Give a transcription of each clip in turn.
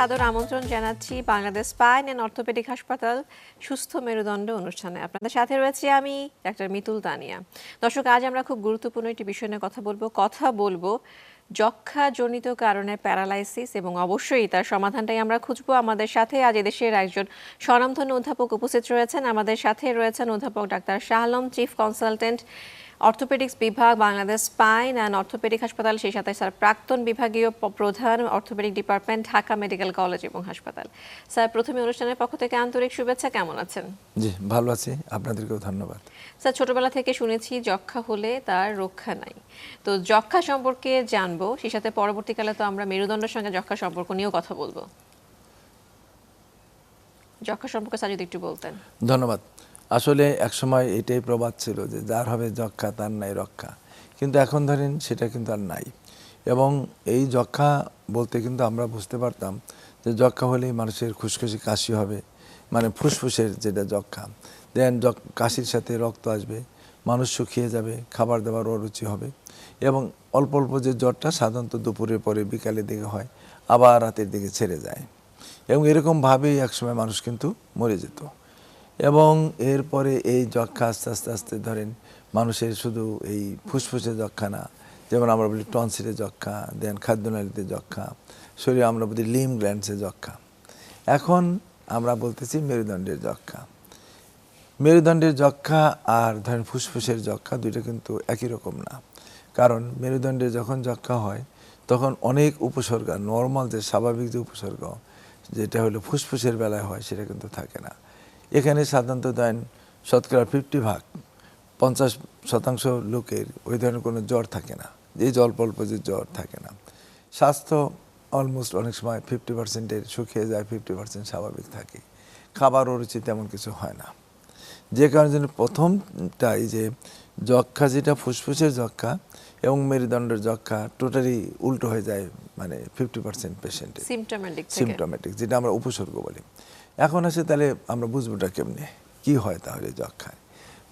সাদর আমন্ত্রণ জানাচ্ছি বাংলাদেশ স্পাইন অ্যান্ড অর্থোপেডিক হাসপাতাল সুস্থ মেরুদণ্ড অনুষ্ঠানে। আপনাদের সাথে রয়েছে আমি ডাক্তার মিতুল তানিয়া। দর্শক, আজ আমরা খুব গুরুত্বপূর্ণ একটি বিষয় নিয়ে কথা বলব কথা বলব যক্ষাজনিত কারণে প্যারালাইসিস এবং অবশ্যই তার সমাধানটাই আমরা খুঁজবো আমাদের সাথে। আজ এদেশের একজন স্বনামধন্য অধ্যাপক উপস্থিত রয়েছেন। আমাদের সাথে রয়েছেন অধ্যাপক doctor Shah Alam chief consultant orthopaedics বিভাগ বাংলাদেশ স্পাইন অ্যান্ড অর্থোপেডিক হাসপাতাল সেই সাথে স্যার প্রাক্তন বিভাগীয় প্রধান orthopaedic department Dhaka medical college এবং হাসপাতাল। স্যার প্রথমে অনুষ্ঠানের পক্ষ থেকে আন্তরিক শুভেচ্ছা কেমন আছেন? জি ভালো আছি। আপনাদেরকেও ধন্যবাদ। স্যার ছোটবেলা থেকে শুনেছি যক্ষা হলে তার রক্ষা নাই। তো যক্ষা সম্পর্কে জানব সেই সাথে পরবর্তীকালে তো আমরা মেরুদণ্ডের সঙ্গে যক্ষা সম্পর্ক নিয়েও কথা বলব। যক্ষা সম্পর্কে স্যার যদি একটু বলতেন। ধন্যবাদ। আসলে একসময় এটাই প্রবাদ ছিল যে যার হবে যক্ষা, তার নাই রক্ষা। কিন্তু এখন ধরেন সেটা কিন্তু আর নাই। এবং এই যক্ষা বলতে কিন্তু আমরা বুঝতে পারতাম যে যক্ষা হলেই মানুষের খুশখুশি কাশি হবে। মানে ফুসফুসের যেটা যক্ষা। দেন কাশির সাথে রক্ত আসবে, মানুষ শুকিয়ে যাবে, খাবার দাবার অরুচি হবে। এবং অল্প অল্প যে জ্বরটা সাধারণত দুপুরের পরে বিকালের দিকে হয়, আবার রাতের দিকে ছেড়ে যায়। এবং এরকমভাবেই একসময় মানুষ কিন্তু মরে যেত। এবং এরপরে এই যক্ষা আস্তে আস্তে আস্তে ধরেন মানুষের শুধু এই ফুসফুসে যক্ষা না, যেমন আমরা বলি টনসিলে যক্ষা, দেন খাদ্যনালীতে যক্ষা, শরীরে আমরা বলি লিম গ্ল্যান্ডসে যক্ষা। এখন আমরা বলতেছি মেরুদণ্ডের যক্ষা। মেরুদণ্ডের যক্ষা আর ধরেন ফুসফুসের যক্ষা দুইটা কিন্তু একই রকম না। কারণ মেরুদণ্ডে যখন যক্ষা হয়, তখন অনেক উপসর্গ, নর্মাল যে স্বাভাবিক যে উপসর্গ, যেটা হলো ফুসফুসের বেলায় হয়, সেটা কিন্তু থাকে না। এখানে সাধারণত দেন শতকরা ফিফটি ভাগ পঞ্চাশ শতাংশ লোকের ওই ধরনের কোনো জ্বর থাকে না। যে জল অল্প যে জ্বর থাকে না। স্বাস্থ্য অলমোস্ট অনেক সময় ফিফটি পার্সেন্টের শুকিয়ে যায় ফিফটি পার্সেন্ট স্বাভাবিক থাকে। খাবার অরুচি তেমন কিছু হয় না। যে কারণে জন্য প্রথমটা এই যে যক্ষা যেটা ফুসফুসের যক্ষা এবং মেরুদণ্ডের যক্ষা টোটালি উল্টো হয়ে যায় মানে ফিফটি পার্সেন্ট পেশেন্টের সিমটোমেটিক যেটা আমরা উপসর্গ বলি। এখন আসে তাহলে আমরা বুঝবোটা কেমনে? কি হয় তাহলে যক্ষায়?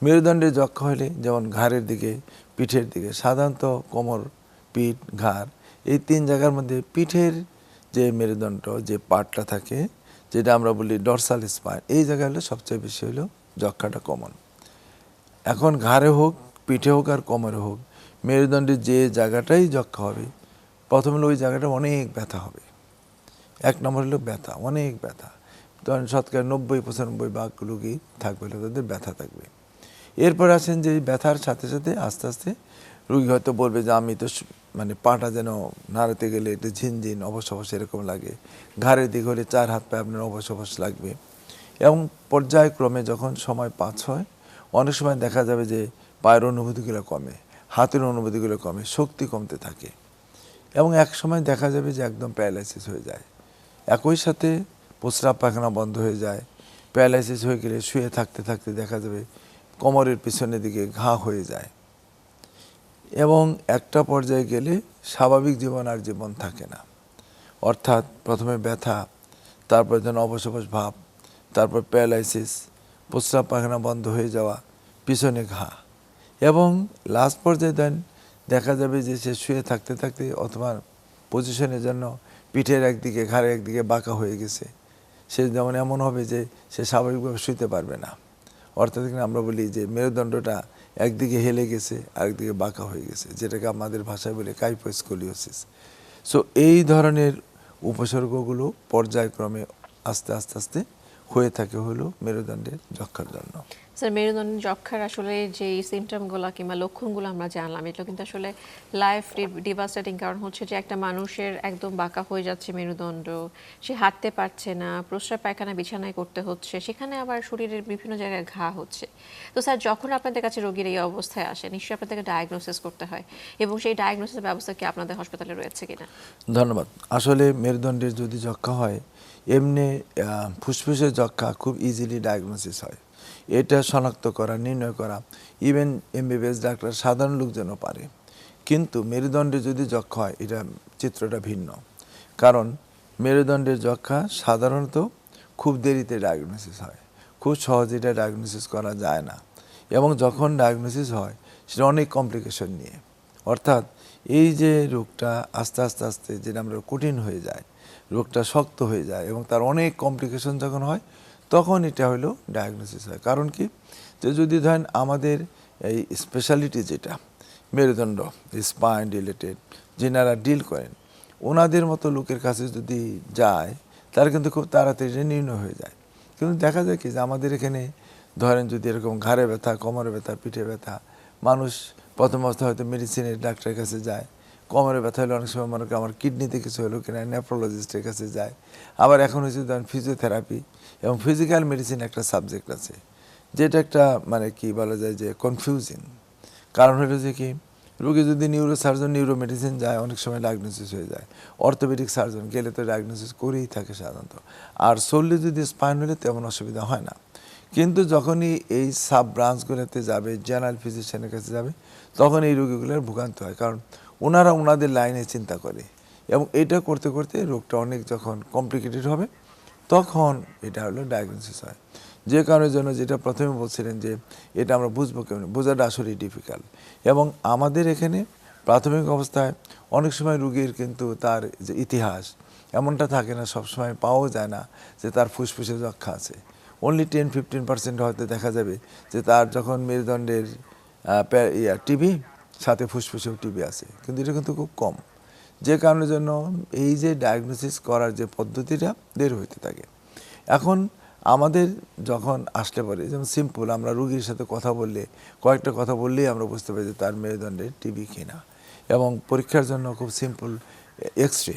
মেরুদণ্ডের যক্ষা হলে, যেমন ঘাড়ের দিকে, পিঠের দিকে, সাধারণত কোমর, পিঠ, ঘাড়, এই তিন জায়গার মধ্যে পিঠের যে মেরুদণ্ড, যে পার্টটা থাকে, যেটা আমরা বলি ডরসাল স্পাইন এই জায়গায় হলো সবচেয়ে বেশি হলো যক্ষাটা কমন এখন ঘাড়ে হোক, পিঠে হোক আর কোমরে হোক, মেরুদণ্ডের যে জায়গাটাই যক্ষা হবে, প্রথমে ওই জায়গাটা অনেক ব্যথা হবে। এক নম্বর হলো ব্যথা, অনেক ব্যথা। ধরেন শতকরা নব্বই পঁচানব্বই ভাগ রোগী থাকবে তাদের ব্যথা থাকবে। এরপর আসেন যে ব্যথার সাথে সাথে আস্তে আস্তে রুগী হয়তো বলবে যে, আমি তো মানে পাটা যেন নাড়াতে গেলে একটু ঝিনঝিন, অবশ অবশ এরকম লাগে। ঘাড়ের দিকে হলে চার হাত পায়ে আপনার অবশ অবশ লাগবে। এবং পর্যায়ক্রমে যখন সময় পাঁচ হয়, অনেক সময় দেখা যাবে যে পায়ের অনুভূতিগুলো কমে, হাতের অনুভূতিগুলো কমে, শক্তি কমতে থাকে। এবং এক সময় দেখা যাবে যে একদম প্যারালাইসিস হয়ে যায়। একই সাথে প্রস্রাব পায়খানা বন্ধ হয়ে যায়, প্যারালাইসিস হয়ে গেলে শুয়ে থাকতে থাকতে দেখা যাবে কোমরের পিছনের দিকে ঘা হয়ে যায়। এবং একটা পর্যায়ে গেলে স্বাভাবিক জীবন আর জীবন থাকে না। অর্থাৎ প্রথমে ব্যথা, তারপর যেন অবসবস ভাব, তারপর প্যারালাইসিস, প্রস্রাব পায়খানা বন্ধ হয়ে যাওয়া, পিছনে ঘা। এবং লাস্ট পর্যায়ে দেন, দেখা যাবে যে সে শুয়ে থাকতে থাকতে অথবা পজিশনের জন্য পিঠের একদিকে, ঘাড়ের একদিকে বাঁকা হয়ে গেছে। সে যেমন এমন হবে যে সে স্বাভাবিকভাবে শুইতে পারবে না। অর্থাৎ এখানে আমরা বলি যে মেরুদণ্ডটা একদিকে হেলে গেছে, আরেকদিকে বাঁকা হয়ে গেছে, যেটাকে আমাদের ভাষায় বলে কাইপোস্কোলিওসিস সো এই ধরনের উপসর্গগুলো পর্যায়ক্রমে আস্তে আস্তে আস্তে হয়ে থাকে হলো মেরুদণ্ডের যক্ষার জন্য। স্যার, মেরুদণ্ড যক্ষার আসলে যে সিমটমগুলো কিংবা লক্ষণগুলো আমরা জানলাম, এগুলো কিন্তু আসলে লাইফ ডিভাস্টেটিং কারণ হচ্ছে যে একটা মানুষের একদম বাঁকা হয়ে যাচ্ছে মেরুদণ্ড, সে হাঁটতে পারছে না, প্রস্রাব পায়খানা বিছানায় করতে হচ্ছে, সেখানে আবার শরীরের বিভিন্ন জায়গায় ঘা হচ্ছে। তো স্যার, যখন আপনাদের কাছে রোগীর এই অবস্থায় আসে, নিশ্চয়ই আপনাদেরকে ডায়াগনোসিস করতে হয় এবং সেই ডায়াগনোসিস ব্যবস্থা কি আপনাদের হাসপাতালে রয়েছে কিনা? ধন্যবাদ। আসলে মেরুদণ্ডের যদি যক্ষা হয়, এমনি ফুসফুসের যক্ষা খুব ইজিলি ডায়াগনোসিস হয়। এটা শনাক্ত করা, নির্ণয় করা। ইভেন এমবিবিএস ডাক্তার সাধারণ লোকজনও পারে। কিন্তু মেরুদণ্ডে যদি যক্ষা হয়, এটা চিত্রটা ভিন্ন। কারণ মেরুদণ্ডের যক্ষা সাধারণত খুব দেরিতে ডায়াগনোসিস হয়। খুব সহজে এটা ডায়াগনোসিস করা যায় না। এবং যখন ডায়াগনোসিস হয়, সেটা অনেক কমপ্লিকেশন নিয়ে। অর্থাৎ এই যে রোগটা আস্তে আস্তে আস্তে যেটা আমরা কঠিন হয়ে যায়, রোগটা শক্ত হয়ে যায় এবং তার অনেক কমপ্লিকেশন যখন হয় তখন এটা হলো ডায়াগনোসিস হয়। কারণ কি? যে যদি ধরেন আমাদের এই স্পেশালিটি যেটা, মেরুদণ্ড স্পাইন রিলেটেড যেনারা ডিল করেন, ওনাদের মতো লোকের কাছে যদি যায়, তারা কিন্তু খুব তাড়াতাড়ি নির্ণয় হয়ে যায়। কিন্তু দেখা যায় কি যে আমাদের এখানে ধরেন যদি এরকম ঘাড়ে ব্যথা, কোমরে ব্যথা, পিঠে ব্যথা, মানুষ প্রথম অবস্থায় হয়তো মেডিসিনের ডাক্তারের কাছে যায়। কোমরে ব্যথা হলে অনেক সময় মনে করে আমার কিডনিতে কিছু হলো কিনা নেফ্রোলজিস্টের কাছে যায়। আবার এখন হচ্ছে ধরেন ফিজিওথেরাপি এবং ফিজিক্যাল মেডিসিন একটা সাবজেক্ট আছে, যেটা একটা মানে কি বলা যায় যে কনফিউজিং কারণ হলো যে কি, রোগী যদি নিউরো সার্জন নিউরো মেডিসিন যায়, অনেক সময় ডায়াগনোসিস হয়ে যায়। অর্থোপেডিক সার্জন গেলে তো ডায়াগনোসিস করেই থাকে সাধারণত। আর সোললি যদি স্পাইন হলে তেমন অসুবিধা হয় না। কিন্তু যখনই এই সাব ব্রাঞ্চগুলোতে যাবে জেনারেল ফিজিশিয়ানের কাছে যাবে, তখন এই রোগীগুলোর ভোগান্ত হয়। কারণ ওনারা ওনাদের লাইনে চিন্তা করে। এবং এটা করতে করতে রোগটা অনেক যখন কমপ্লিকেটেড হবে তখন এটা হলো ডায়াগনোসিস হয়। যে কারণের জন্য যেটা প্রথমে বলছিলেন যে এটা আমরা বুঝব কেমন? বোঝাটা আসলেই ডিফিকাল্ট এবং আমাদের এখানে প্রাথমিক অবস্থায় অনেক সময় রুগীর কিন্তু তার যে ইতিহাস এমনটা থাকে না, সবসময় পাওয়াও যায় না যে তার ফুসফুসে যক্ষা আছে। অনলি টেন ফিফটিন পার্সেন্ট হয়তো দেখা যাবে যে তার যখন মেরুদণ্ডের টিবি, সাথে ফুসফুসেও টিবি আছে। কিন্তু এটা কিন্তু খুব কম। যে কারণের জন্য এই যে ডায়াগনোসিস করার যে পদ্ধতিটা দের হইতে থাকে। এখন আমাদের যখন আসলে পরে, যেমন সিম্পল আমরা রুগীর সাথে কথা বললে, কয়েকটা কথা বললেই আমরা বুঝতে পারি যে তার মেরুদণ্ডে টিবি কিনা। এবং পরীক্ষার জন্য খুব simple X ray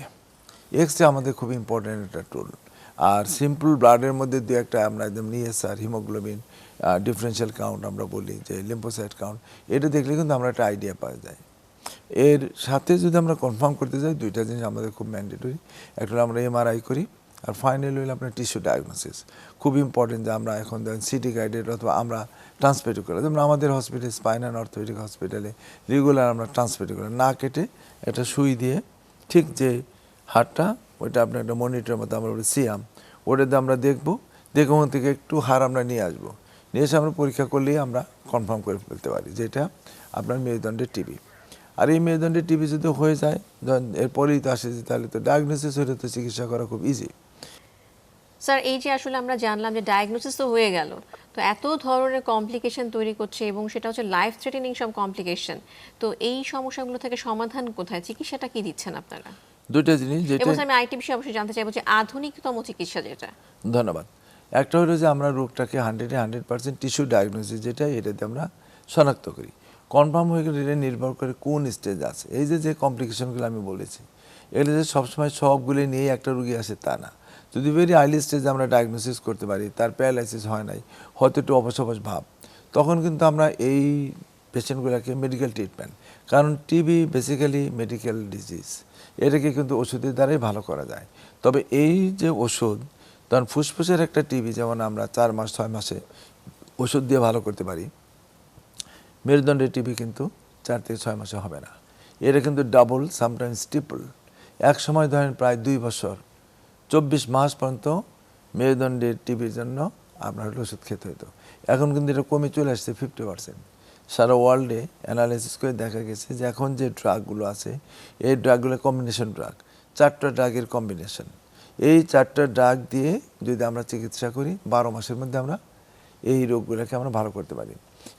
X ray আমাদের খুব ইম্পর্ট্যান্ট একটা টুল আর সিম্পল ব্লাডের মধ্যে দু একটা আমরা একদম নিয়ে স্যার হিমোগ্লোবিন ডিফারেন্সিয়াল কাউন্ট আমরা বলি, যে লিম্পোসাইট কাউন্ট এটা দেখলে কিন্তু আমরা একটা আইডিয়া পাওয়া যায়। এর সাথে যদি আমরা কনফার্ম করতে যাই, দুইটা জিনিস আমাদের খুব ম্যান্ডেটরি একটা হলো আমরা এমআরআই করি, আর ফাইনালি হলো আপনার টিস্যু ডায়াগনোসিস খুব ইম্পর্টেন্ট যে আমরা এখন ধরেন সিটি গাইডেড অথবা আমরা ট্রান্সপেটও করি। যেমন আমাদের হসপিটাল স্পাইন অ্যান্ড অর্থোপেডিক হসপিটালে রেগুলার আমরা ট্রান্সপেটও করি। না কেটে একটা সুই দিয়ে ঠিক যে হাড়টা ওইটা আপনার একটা মনিটরের মতো আমরা বলি সিয়াম, ওটাতে আমরা দেখব, দেখে ওখান থেকে একটু হাড় আমরা নিয়ে আসব। নিয়ে এসে আমরা পরীক্ষা করলেই আমরা কনফার্ম করে ফেলতে পারি যেটা আপনার মেরুদণ্ডের টিবি আর এই মেরুদণ্ডের টিবি যদি হয়ে যায় এরপরেই তো আসে যে তাহলে তো ডায়াগনোসিস হলে তো চিকিৎসা করা খুব ইজি স্যার এই যে আসলে আমরা জানলাম যে ডায়াগনোসিস তো হয়ে গেল তো এত ধরনের কমপ্লিকেশন তৈরি করছে এবং সেটা হচ্ছে লাইফ থ্রেটেনিং সব কমপ্লিকেশন তো এই সমস্যাগুলো থেকে সমাধান কোথায়? চিকিৎসাটা কি দিচ্ছেন আপনারা? দুটো জিনিস যেটা এবং আমি আইটি বিষয়ে অবশ্যই জানতে চাইব যে আধুনিকতম চিকিৎসা যেটা। ধন্যবাদ। একটা হলো যে আমরা রোগটাকে হান্ড্রেডে হান্ড্রেড পার্সেন্ট টিস্যু ডায়াগনোসিস যেটা এটাতে আমরা শনাক্ত করি। কনফার্ম হয়ে গেলে এটা নির্ভর করে কোন স্টেজ আছে। এই যে যে কমপ্লিকেশনগুলো আমি বলেছি, এগুলো যে সবসময় সবগুলি নিয়ে একটা রুগী আসে তা না। যদি ভেরি আর্লি স্টেজে আমরা ডায়াগনোসিস করতে পারি, তার প্যারালাইসিস হয় নাই, হয়তো একটু অবসবস ভাব, তখন কিন্তু আমরা এই পেশেন্টগুলোকে মেডিকেল ট্রিটমেন্ট কারণ টিবি বেসিক্যালি মেডিকেল ডিজিজ এটাকে কিন্তু ওষুধের দ্বারাই ভালো করা যায়। তবে এই যে ওষুধ তখন ফুসফুসের একটা টিবি যেমন আমরা চার মাস, ছয় মাসে ওষুধ দিয়ে ভালো করতে পারি মেরুদণ্ডের টিভি কিন্তু চার থেকে ছয় মাসে হবে না। এটা কিন্তু ডাবল সামটাইমস ট্রিপল এক সময় ধরেন প্রায় দুই বছর। চব্বিশ মাস পর্যন্ত মেরুদণ্ডের টিভির জন্য আপনার ওষুধ খেতে হতো এখন কিন্তু এটা কমে চলে আসছে ফিফটি পার্সেন্ট সারা ওয়ার্ল্ডে অ্যানালাইসিস করে দেখা গেছে যে এখন যে ড্রাগগুলো আছে, এই ড্রাগগুলো কম্বিনেশন ড্রাগ চারটা ড্রাগের কম্বিনেশন এই চারটা ড্রাগ দিয়ে যদি আমরা চিকিৎসা করি, বারো মাসের মধ্যে আমরা এই রোগগুলোকে আমরা ভালো করতে পারি।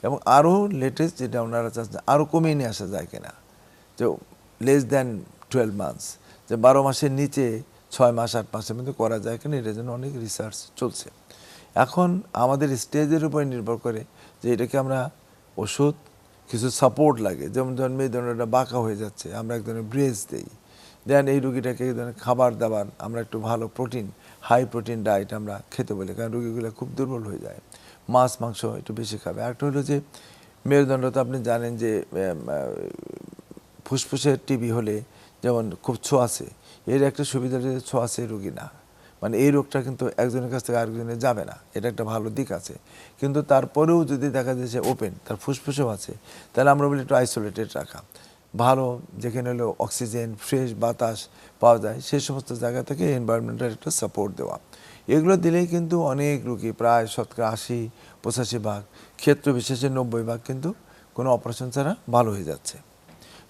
এবং আরও লেটেস্ট যেটা ওনারা চাচ্ছেন আরও কমিয়ে নিয়ে আসা যায় কিনা? যে লেস দ্যান টুয়েলভ মান্থস যে বারো মাসের নিচে ছয় মাস, আট মাসের মধ্যে করা যায় কিনা এটার জন্য অনেক রিসার্চ চলছে। এখন আমাদের স্টেজের উপরে নির্ভর করে যে এটাকে আমরা ওষুধ, কিছু সাপোর্ট লাগে। যেমন ধরেন মেরুদণ্ডটা বাঁকা হয়ে যাচ্ছে, আমরা এক ধরনের ব্রেস দিই। দেন এই রুগীটাকে এই ধরনের খাবার দাবার, আমরা একটু ভালো প্রোটিন হাই প্রোটিন ডায়েট আমরা খেতে বলি, কারণ রুগীগুলো খুব দুর্বল হয়ে যায়। মাছ, মাংস একটু বেশি খাবে। আরেকটা হলো যে, মেরুদণ্ড তো আপনি জানেন যে ফুসফুসের টিবি হলে যেমন খুব ছোঁয়াছে এর একটা সুবিধা যে ছোঁয়াছে রুগী না। মানে এই রোগটা কিন্তু একজনের কাছ থেকে আরেকজনের যাবে না, এটা একটা ভালো দিক আছে। কিন্তু তারপরেও যদি দেখা যায় যে ওপেন, তার ফুসফুসেও আছে, তাহলে আমরা বলি একটু আইসোলেটেড রাখা। ভালো, যেখানে হলো অক্সিজেন ফ্রেশ বাতাস পাওয়া যায় সেই সমস্ত জায়গা থেকে এনভায়রনমেন্টাল একটা সাপোর্ট দেওয়া। এগুলো দিলেই কিন্তু অনেক রুগী, প্রায় শতকরা আশি, পঁচাশি ভাগ, ক্ষেত্র বিশেষে নব্বই ভাগ কিন্তু কোনো অপারেশন ছাড়া ভালো হয়ে যাচ্ছে।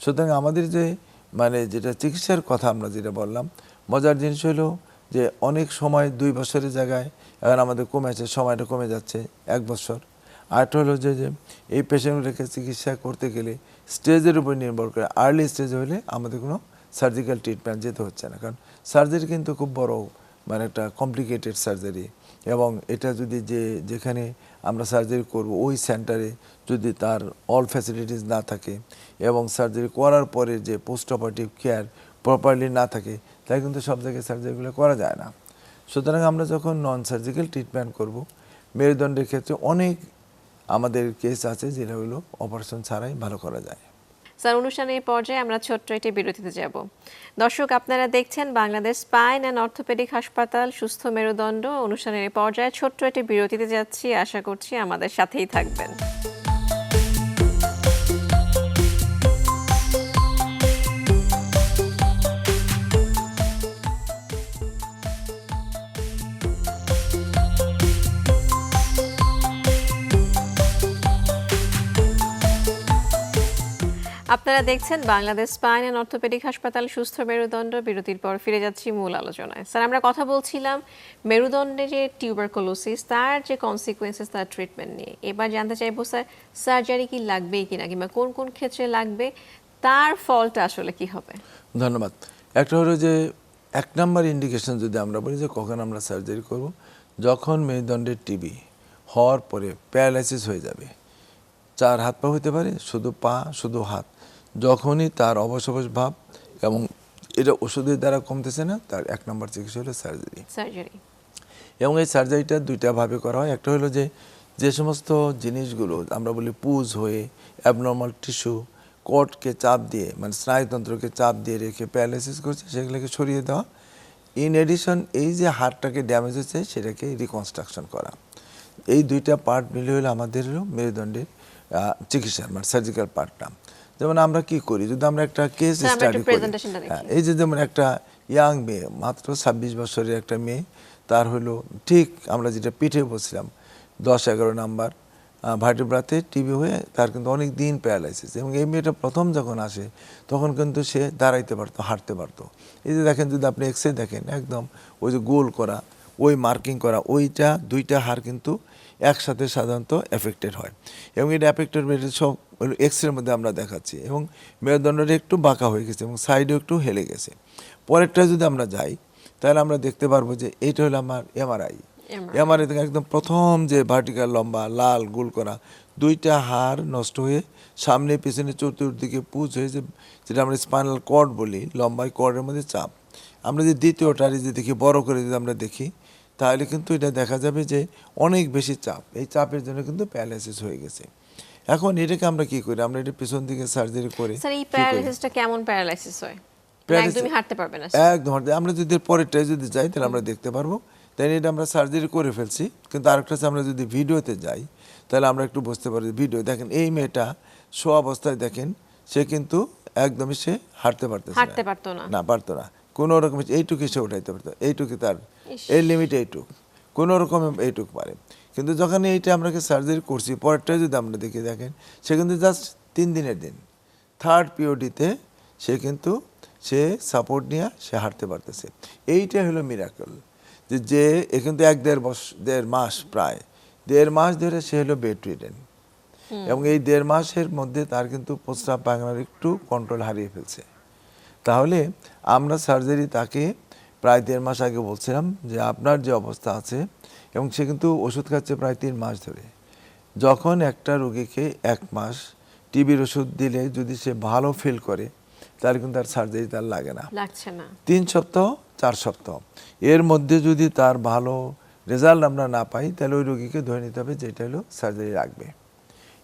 সুতরাং আমাদের যে মানে যেটা চিকিৎসার কথা আমরা যেটা বললাম, মজার জিনিস হলো যে অনেক সময় দুই বছরের জায়গায়, এখন আমাদের কমে কমেছে সময়টা কমে যাচ্ছে, এক বছর। আরেকটা হলো যে যে এই পেশেন্টগুলোকে চিকিৎসা করতে গেলে স্টেজের উপর নির্ভর করে আর্লি স্টেজ হলে আমাদের কোনো সার্জিক্যাল ট্রিটমেন্ট যেতে হচ্ছে না। কারণ সার্জারি কিন্তু খুব বড় মানে একটা কমপ্লিকেটেড সার্জারি এবং এটা যদি যে, যেখানে আমরা সার্জারি করব, ওই সেন্টারে যদি তার অল ফ্যাসিলিটিস না থাকে এবং সার্জারি করার পরে যে পোস্ট অপারেটিভ কেয়ার প্রপারলি না থাকে, তাই কিন্তু সব জায়গায় সার্জারিগুলো করা যায় না। সুতরাং আমরা যখন নন সার্জিক্যাল ট্রিটমেন্ট করব, মেরুদণ্ডের ক্ষেত্রে অনেক আমাদের কেস আছে যেটা হলো অপারেশন ছাড়াই ভালো করা যায়। স্যার, অনুষ্ঠানের পর্যায়ে আমরা ছোট্ট একটি বিরতিতে যাব। দর্শক, আপনারা দেখছেন বাংলাদেশ স্পাইন অ্যান্ড অর্থোপেডিক হাসপাতাল, সুস্থ মেরুদণ্ড। অনুষ্ঠানের পর্যায়ে ছোট্ট একটি বিরতিতে যাচ্ছি। আশা করছি আমাদের সাথেই থাকবেন। আপনারা দেখছেন বাংলাদেশ স্পাইন অ্যান্ড অর্থোপেডিক হাসপাতাল, সুস্থ মেরুদণ্ড, বিরতির পর ফিরে যাচ্ছি মূল আলোচনায়। স্যার, আমরা কথা বলছিলাম মেরুদণ্ডে যে টিউবারকুলোসিস তার যে কনসিকুয়েন্সেস তার ট্রিটমেন্ট নিয়ে। এবার জানতে চাইব, স্যার সার্জারি কি লাগবেই কিনা, কিংবা কোন কোন ক্ষেত্রে লাগবে, তার ফলটা আসলে কি হবে? ধন্যবাদ। একটা হলো যে, এক নাম্বার ইন্ডিকেশন যদি আমরা বলি যে, কখন আমরা সার্জারি করব, যখন মেরুদণ্ডের টিবি হওয়ার পরে প্যারালাইসিস হয়ে যাবে। চার হাত পা হতে পারে শুধু পা শুধু হাত। যখনই তার অবসবস ভাব এবং এটা ওষুধের দ্বারা কমতেছে না তার এক নম্বর চিকিৎসা হলো সার্জারি। সার্জারি। এবং এই সার্জারিটা দুইটা ভাবে করা হয়। একটা হলো যে যে সমস্ত জিনিসগুলো আমরা বলি পুজ হয়ে অ্যাবনর্মাল টিস্যু কটকে চাপ দিয়ে মানে স্নায়ুতন্ত্রকে চাপ দিয়ে রেখে প্যারালাইসিস করছে সেগুলোকে সরিয়ে দেওয়া। ইন এডিশন এই যে হাড়টাকে ড্যামেজ হচ্ছে সেটাকে রিকনস্ট্রাকশন করা। এই দুইটা পার্ট মিলে হলো আমাদের মেরুদণ্ডের আহ, চিকিৎসা মানে সার্জিক্যাল পার্টটা যেমন আমরা কি করি যদি আমরা একটা কেস স্টাডি করি। হ্যাঁ, এই যে যেমন একটা ইয়াং মেয়ে মাত্র ছাব্বিশ বছরের একটা মেয়ে তার হলো ঠিক আমরা যেটা পিঠে বলছিলাম দশ এগারো নাম্বার ভার্টিব্রাতে টিবি হয়ে তার কিন্তু অনেক দিন প্যারালাইসিস এবং এই মেয়েটা প্রথম যখন আসে তখন কিন্তু সে দাঁড়াইতে পারতো হাঁটতে পারতো। এই যে দেখেন যদি আপনি এক্সরে দেখেন একদম ওই যে গোল করা ওই মার্কিং করা ওইটা দুইটা হাড় কিন্তু একসাথে সাধারণত এফেক্টেড হয়। এবং এটা এফেক্টেড সব এক্সরের মধ্যে আমরা দেখাচ্ছি। এবং মেরুদণ্ডটা একটু বাঁকা হয়ে গেছে এবং সাইডেও একটু হেলে গেছে। পরেরটা যদি আমরা যাই তাহলে আমরা দেখতে পারব যে এইটা হলো আমার এমআরআই এমআরআই থেকে একদম প্রথম যে ভার্টিক্যাল লম্বা লাল গোল করা দুইটা হাড় নষ্ট হয়ে সামনে পেছনে চতুর্দিকে পুজ হয়ে যে যেটা আমরা স্পাইনাল কর্ড বলি লম্বাই কর্ডের মধ্যে চাপ। আমরা যে দ্বিতীয়টা যদি দেখি বড় করে যদি আমরা দেখি তাহলে কিন্তু এটা দেখা যাবে যে অনেক বেশি চাপ। এই চাপের জন্য কিন্তু প্যারালাইসিস হয়ে গেছে। এখন এটাকে আমরা কি করি? আমরা এটা পিছন দিকে সার্জারি করে স্যার এই? প্যারালাইসিসটা কেমন প্যারালাইসিস হয়? না Paralysis- একদমই হাঁটতে পারবে না একদম আমরা যদি পরেরটায় যদি যাই তাহলে আমরা দেখতে পারব। তাই এটা আমরা সার্জারি করে ফেলছি। কিন্তু আরেকটা আমরা যদি ভিডিওতে যাই তাহলে আমরা একটু বুঝতে পারি ভিডিও দেখেন এই মেয়েটা শো অবস্থায় দেখেন সে কিন্তু একদমই সে হাঁটতে পারতেছে হাঁটতে পারতো না। না পারতো না। কোনো রকম এইটুকু সে উঠাইতে পারতো। এইটুকু তার। এই লিমিট এইটুক কোনো রকম এইটুক পারে। কিন্তু যখন এইটা আমরা সার্জারি করছি পরেরটা যদি আমরা দেখি দেখেন সে কিন্তু জাস্ট তিন দিনের দিন। থার্ড পিওডিতে সে কিন্তু সে সাপোর্ট নিয়ে সে হাঁটতে পারতেছে। এইটাই হলো মিরাকল যে যে এ কিন্তু এক দেড় বছর দেড় মাস প্রায় দেড় মাস ধরে সে হলো বেড রিডেন এবং এই দেড় মাসের মধ্যে তার কিন্তু প্রস্রাব পায়খানার একটু কন্ট্রোল হারিয়ে ফেলছে। তাহলে আমরা সার্জারি তাকে প্রায় দেড় মাস আগে বলছিলাম যে আপনার যে অবস্থা আছে এবং সে কিন্তু ওষুধ খাচ্ছে প্রায় তিন মাস ধরে। যখন একটা রোগীকে এক মাস টিবির ওষুধ দিলে যদি সে ভালো ফিল করে তার কিন্তু আর সার্জারি তার লাগে না। লাগছে না। তিন সপ্তাহ চার সপ্তাহ। এর মধ্যে যদি তার ভালো রেজাল্ট আমরা না পাই তাহলে ওই রোগীকে ধরে নিতে হবে যে এটা হলো সার্জারি রাখবে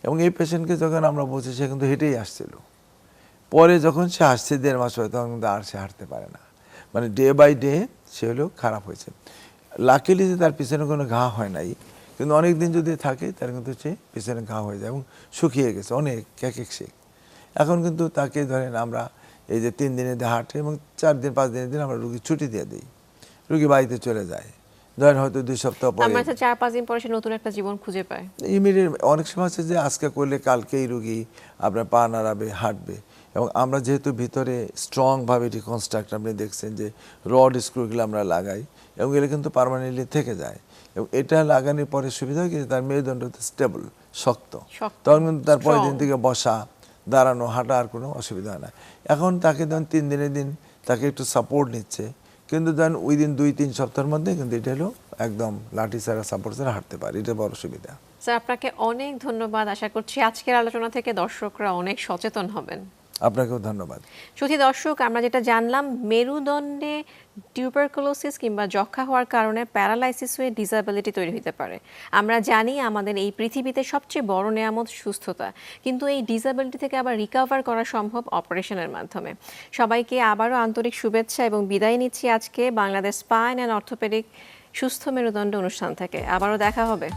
এবং এই পেশেন্টকে যখন আমরা বলছি সে কিন্তু হেঁটেই আসছিল। পরে যখন সে আসছে দেড় মাস হয় তখন কিন্তু আর সে হাঁটতে পারে না। মানে ডে বাই ডে সে হলো খারাপ হয়েছে। লাকিলি যে তার পিছনে কোনো ঘা হয় নাই কিন্তু অনেক দিন যদি থাকে তার কিন্তু সে পিছনে ঘা হয়ে যায় এবং শুকিয়ে গেছে অনেক এক এক শেখ এখন কিন্তু তাকে ধরেন আমরা এই যে তিন দিনের হাঁটে এবং চার দিন পাঁচ দিনের দিন আমরা রুগী ছুটি দিয়ে দিই। রুগী বাড়িতে চলে যায়। ধরেন হয়তো দুই সপ্তাহ পরে আমার চার পাঁচ দিন পরে সে নতুন একটা জীবন খুঁজে পায়। ইমিডিয়েট অনেক সময় আছে যে আজকে করলে কালকেই রুগী আপনার পা নাড়াবে হাঁটবে। এবং আমরা যেহেতু ভিতরে স্ট্রংভাবে এটি কনস্ট্রাক্ট আপনি দেখছেন যে রড স্ক্রুগুলো আমরা লাগাই এবং এগুলো কিন্তু পার্মানেন্টলি থেকে যায়। এবং এটা লাগানোর পরে সুবিধা হয় কি? তার মেরুদণ্ড স্টেবল শক্ত। শক্ত, তখন কিন্তু তার পরের দিন থেকে বসা দাঁড়ানো হাঁটা আর কোনো অসুবিধা হয় না। এখন তাকে ধরেন তিন দিনের দিন তাকে একটু সাপোর্ট নিচ্ছে। কিন্তু ধরেন উইদিন দুই তিন সপ্তাহের মধ্যে কিন্তু এটা হলো একদম লাঠি ছাড়া সাপোর্ট ছাড়া হাঁটতে পারে। এটা বড় সুবিধা। স্যার আপনাকে অনেক ধন্যবাদ। আশা করছি আজকের আলোচনা থেকে দর্শকরা অনেক সচেতন হবেন। আপনাকেও ধন্যবাদ। শুধু দর্শক, আমরা যেটা জানলাম, মেরুদণ্ডে টিউবারকুলোসিস কিংবা যক্ষা হওয়ার কারণে প্যারালাইসিস হয়ে ডিসাবিলিটি তৈরি হতে পারে। আমরা জানি আমাদের এই পৃথিবীতে সবচেয়ে বড় নেয়ামত সুস্থতা, কিন্তু এই ডিসাবিলিটি থেকে আবার রিকভার করা সম্ভব অপারেশনের মাধ্যমে। সবাইকে আবারও আন্তরিক শুভেচ্ছা এবং বিদায় নিচ্ছি আজকে বাংলাদেশ স্পাইন অ্যান্ড অর্থোপেডিক সুস্থ মেরুদণ্ড অনুষ্ঠান থেকে। আবারও দেখা হবে।